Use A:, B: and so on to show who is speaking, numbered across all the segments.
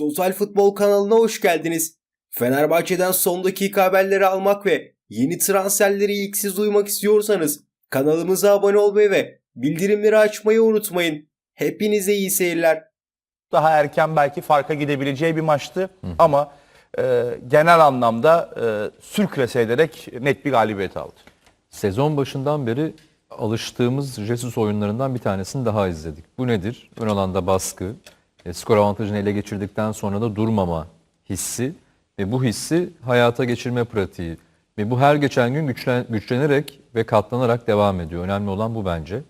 A: Total Futbol kanalına hoş geldiniz. Fenerbahçe'den son dakika haberleri almak ve yeni transferleri ilk siz duymak istiyorsanız kanalımıza abone olmayı ve bildirimleri açmayı unutmayın. Hepinize iyi seyirler.
B: daha erken belki farka gidebileceği bir maçtı. Ama e, genel anlamda e, sürklese ederek net bir galibiyet aldı.
C: Sezon başından beri alıştığımız Jesus oyunlarından bir tanesini daha izledik. Bu nedir? Ön alanda baskı, e, skor avantajını ele geçirdikten sonra da durmama hissi ve bu hissi hayata geçirme pratiği. Ve bu her geçen gün güçlen, güçlenerek ve katlanarak devam ediyor. Önemli olan bu bence.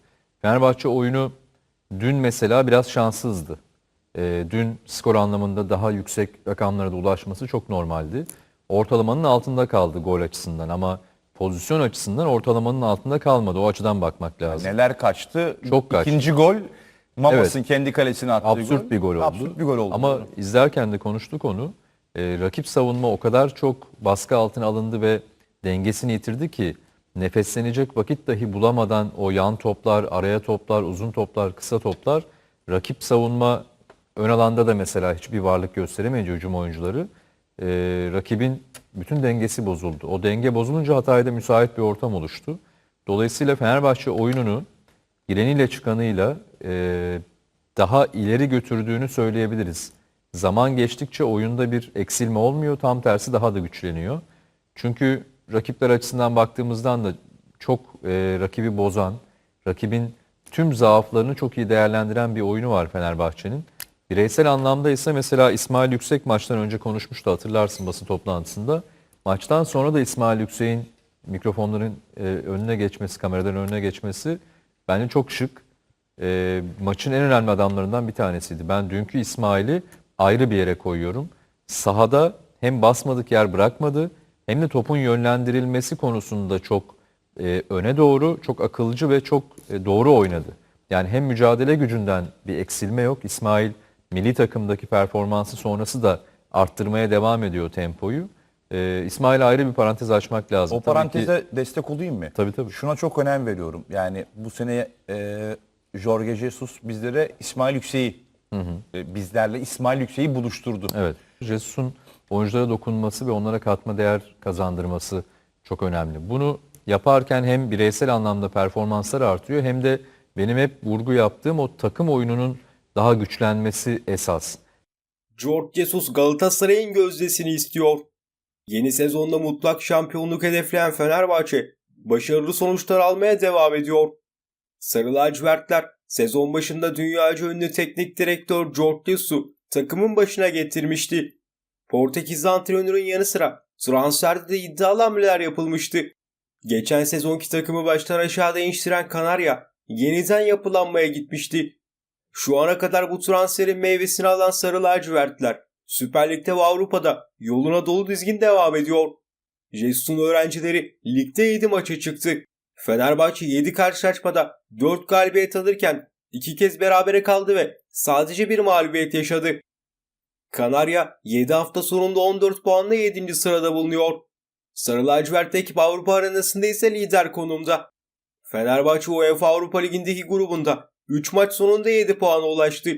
C: Fenerbahçe oyunu dün mesela biraz şanssızdı. E, dün skor anlamında daha yüksek rakamlara da ulaşması çok normaldi. Ortalamanın altında kaldı gol açısından ama pozisyon açısından ortalamanın altında kalmadı. O açıdan bakmak lazım.
B: Neler kaçtı?
C: Çok kaçtı.
B: İkinci gol Mamas'ın kendi kalesine attığı
C: Absürt bir gol oldu.
B: Absürt bir gol oldu.
C: Ama izlerken de konuştuk onu. Ee, rakip savunma o kadar çok baskı altına alındı ve dengesini yitirdi ki nefeslenecek vakit dahi bulamadan o yan toplar, araya toplar, uzun toplar, kısa toplar rakip savunma ön alanda da mesela hiçbir varlık gösteremeyince hücum oyuncuları e, rakibin bütün dengesi bozuldu. O denge bozulunca hataya da müsait bir ortam oluştu. Dolayısıyla Fenerbahçe oyununu gireniyle çıkanıyla e, daha ileri götürdüğünü söyleyebiliriz. Zaman geçtikçe oyunda bir eksilme olmuyor, tam tersi daha da güçleniyor. Çünkü rakipler açısından baktığımızdan da çok e, rakibi bozan, rakibin tüm zaaflarını çok iyi değerlendiren bir oyunu var Fenerbahçe'nin. Bireysel anlamda ise mesela İsmail Yüksek maçtan önce konuşmuştu hatırlarsın basın toplantısında. Maçtan sonra da İsmail Yüksek'in mikrofonların e, önüne geçmesi, kameraların önüne geçmesi bence çok şık. E, maçın en önemli adamlarından bir tanesiydi. Ben dünkü İsmail'i ayrı bir yere koyuyorum. Sahada hem basmadık yer bırakmadı hem de topun yönlendirilmesi konusunda çok e, öne doğru, çok akılcı ve çok e, doğru oynadı. Yani hem mücadele gücünden bir eksilme yok. İsmail milli takımdaki performansı sonrası da arttırmaya devam ediyor tempoyu. E, İsmail ayrı bir parantez açmak lazım.
B: o
C: Tabii ki-
B: paranteze destek olayım mı?
C: Tabii, tabii.
B: Şuna çok önem veriyorum. Yani bu sene e, Jorge Jesus bizlere İsmail Yüksek'i e, bizlerle İsmail Yüksek'i buluşturdu.
C: Evet. Jesus'un oyunculara dokunması ve onlara katma değer kazandırması çok önemli. Bunu yaparken hem bireysel anlamda performanslar artıyor hem de benim hep vurgu yaptığım o takım oyununun daha güçlenmesi esas.
A: George Jesus Galatasaray'ın gözdesini istiyor. Yeni sezonda mutlak şampiyonluk hedefleyen Fenerbahçe başarılı sonuçlar almaya devam ediyor. Sarı lacivertler sezon başında dünyaca ünlü teknik direktör George Jesus'u takımın başına getirmişti. Portekizli antrenörün yanı sıra transferde de iddialı hamleler yapılmıştı. Geçen sezonki takımı baştan aşağı değiştiren Kanarya yeniden yapılanmaya gitmişti. Şu ana kadar bu transferin meyvesini alan Sarı lacivertler Süper Lig'de ve Avrupa'da yoluna dolu dizgin devam ediyor. Jesus'un öğrencileri ligde 7 maça çıktı. Fenerbahçe 7 karşılaşmada 4 galibiyet alırken 2 kez berabere kaldı ve sadece bir mağlubiyet yaşadı. Kanarya 7 hafta sonunda 14 puanla 7. sırada bulunuyor. Sarı lacivert ekip Avrupa arenasında ise lider konumda. Fenerbahçe UEFA Avrupa Ligi'ndeki grubunda 3 maç sonunda 7 puana ulaştı.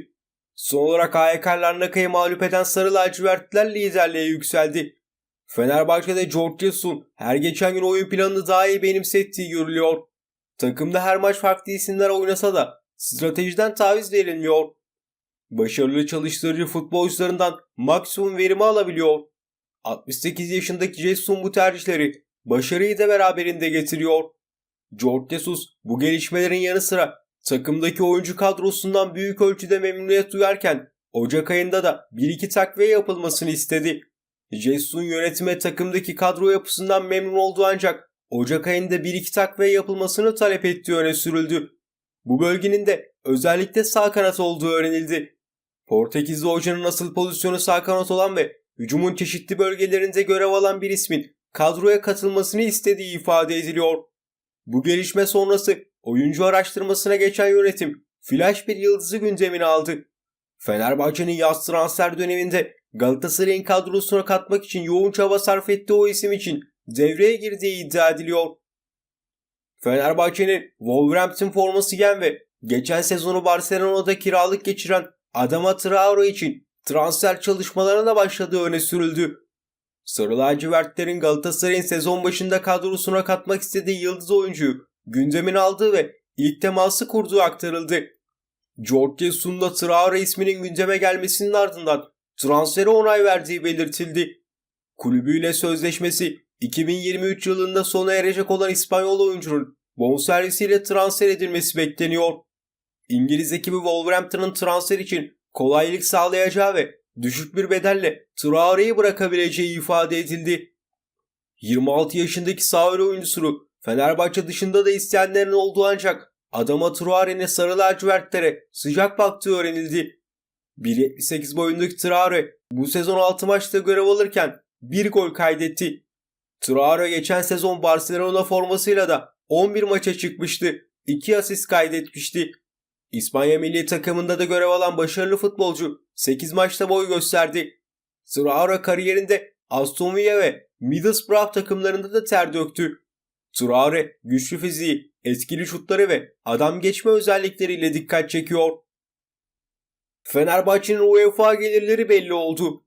A: Son olarak AYK Larnaka'yı mağlup eden Sarı lacivertler liderliğe yükseldi. Fenerbahçe'de George Jesus'un her geçen gün oyun planını daha iyi benimsettiği görülüyor. Takımda her maç farklı isimler oynasa da stratejiden taviz verilmiyor. Başarılı çalıştırıcı futbolcularından maksimum verimi alabiliyor. 68 yaşındaki Jesus'un bu tercihleri başarıyı da beraberinde getiriyor. George Jesus bu gelişmelerin yanı sıra takımdaki oyuncu kadrosundan büyük ölçüde memnuniyet duyarken Ocak ayında da 1-2 takviye yapılmasını istedi. Jesus'un yönetime takımdaki kadro yapısından memnun olduğu ancak Ocak ayında 1-2 takviye yapılmasını talep ettiği öne sürüldü. Bu bölgenin de özellikle sağ kanat olduğu öğrenildi. Portekizli hocanın asıl pozisyonu sağ kanat olan ve hücumun çeşitli bölgelerinde görev alan bir ismin kadroya katılmasını istediği ifade ediliyor. Bu gelişme sonrası oyuncu araştırmasına geçen yönetim flash bir yıldızı gündemine aldı. Fenerbahçe'nin yaz transfer döneminde Galatasaray'ın kadrosuna katmak için yoğun çaba sarf ettiği o isim için devreye girdiği iddia ediliyor. Fenerbahçe'nin Wolverhampton forması giyen ve geçen sezonu Barcelona'da kiralık geçiren Adama Traore için transfer çalışmalarına başladığı öne sürüldü. Sarı lacivertlerin Galatasaray'ın sezon başında kadrosuna katmak istediği yıldız oyuncuyu gündemine aldığı ve ilk teması kurduğu aktarıldı. George Jesus'un da Traore isminin gündeme gelmesinin ardından transfere onay verdiği belirtildi. Kulübüyle sözleşmesi 2023 yılında sona erecek olan İspanyol oyuncunun bonservisiyle transfer edilmesi bekleniyor. İngiliz ekibi Wolverhampton'ın transfer için kolaylık sağlayacağı ve düşük bir bedelle Traore'yi bırakabileceği ifade edildi. 26 yaşındaki sağ oyuncusunu Fenerbahçe dışında da isteyenlerin olduğu ancak Adama Traore'nin sarı lacivertlere sıcak baktığı öğrenildi. 1.78 boyundaki Traore bu sezon 6 maçta görev alırken 1 gol kaydetti. Traore geçen sezon Barcelona formasıyla da 11 maça çıkmıştı. 2 asist kaydetmişti. İspanya milli takımında da görev alan başarılı futbolcu 8 maçta boy gösterdi. Traore kariyerinde Aston Villa ve Middlesbrough takımlarında da ter döktü. Traore güçlü fiziği, etkili şutları ve adam geçme özellikleriyle dikkat çekiyor. Fenerbahçe'nin UEFA gelirleri belli oldu.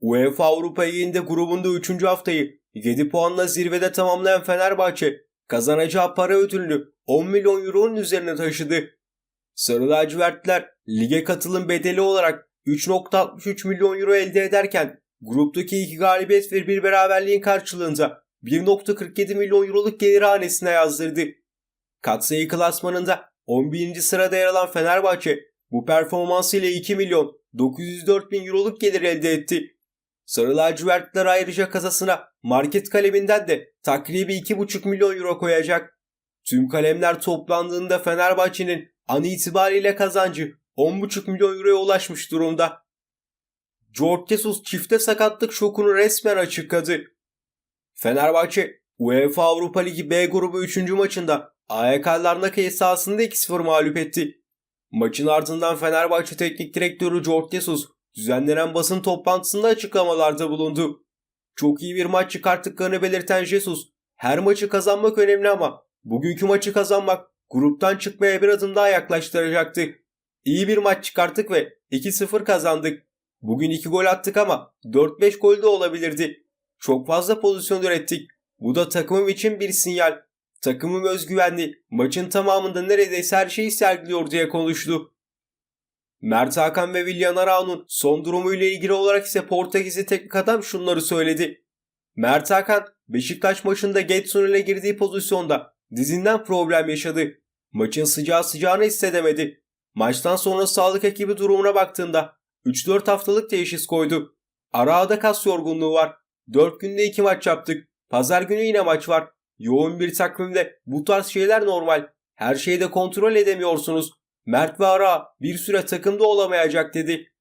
A: UEFA Avrupa Ligi'nde grubunda 3. haftayı 7 puanla zirvede tamamlayan Fenerbahçe kazanacağı para ödülünü 10 milyon euronun üzerine taşıdı. Sarı lacivertler lige katılım bedeli olarak 3.63 milyon euro elde ederken gruptaki iki galibiyet ve bir beraberliğin karşılığında 1.47 milyon euroluk gelir hanesine yazdırdı. Katsayı klasmanında 11. sırada yer alan Fenerbahçe bu performansıyla 2 milyon 904 bin euroluk gelir elde etti. Sarı lacivertler ayrıca kasasına market kaleminden de takribi 2,5 milyon euro koyacak. Tüm kalemler toplandığında Fenerbahçe'nin an itibariyle kazancı 10,5 milyon euroya ulaşmış durumda. George Jesus çifte sakatlık şokunu resmen açıkladı. Fenerbahçe UEFA Avrupa Ligi B grubu 3. maçında AYK Larnaka'yı sahasında 2-0 mağlup etti. Maçın ardından Fenerbahçe Teknik Direktörü George Jesus düzenlenen basın toplantısında açıklamalarda bulundu. Çok iyi bir maç çıkarttıklarını belirten Jesus, her maçı kazanmak önemli ama bugünkü maçı kazanmak gruptan çıkmaya bir adım daha yaklaştıracaktı. İyi bir maç çıkarttık ve 2-0 kazandık. Bugün 2 gol attık ama 4-5 gol de olabilirdi. Çok fazla pozisyon ürettik. Bu da takımım için bir sinyal. Takımım özgüvenli. Maçın tamamında neredeyse her şeyi sergiliyor diye konuştu. Mert Hakan ve Willian Arao'nun son durumuyla ilgili olarak ise Portekizli teknik adam şunları söyledi. Mert Hakan Beşiktaş maçında Getson ile girdiği pozisyonda dizinden problem yaşadı. Maçın sıcağı sıcağını hissedemedi. Maçtan sonra sağlık ekibi durumuna baktığında 3-4 haftalık teşhis koydu. Arao'da kas yorgunluğu var. 4 günde 2 maç yaptık. Pazar günü yine maç var. Yoğun bir takvimde bu tarz şeyler normal. Her şeyi de kontrol edemiyorsunuz. Mert ve Ara bir süre takımda olamayacak dedi.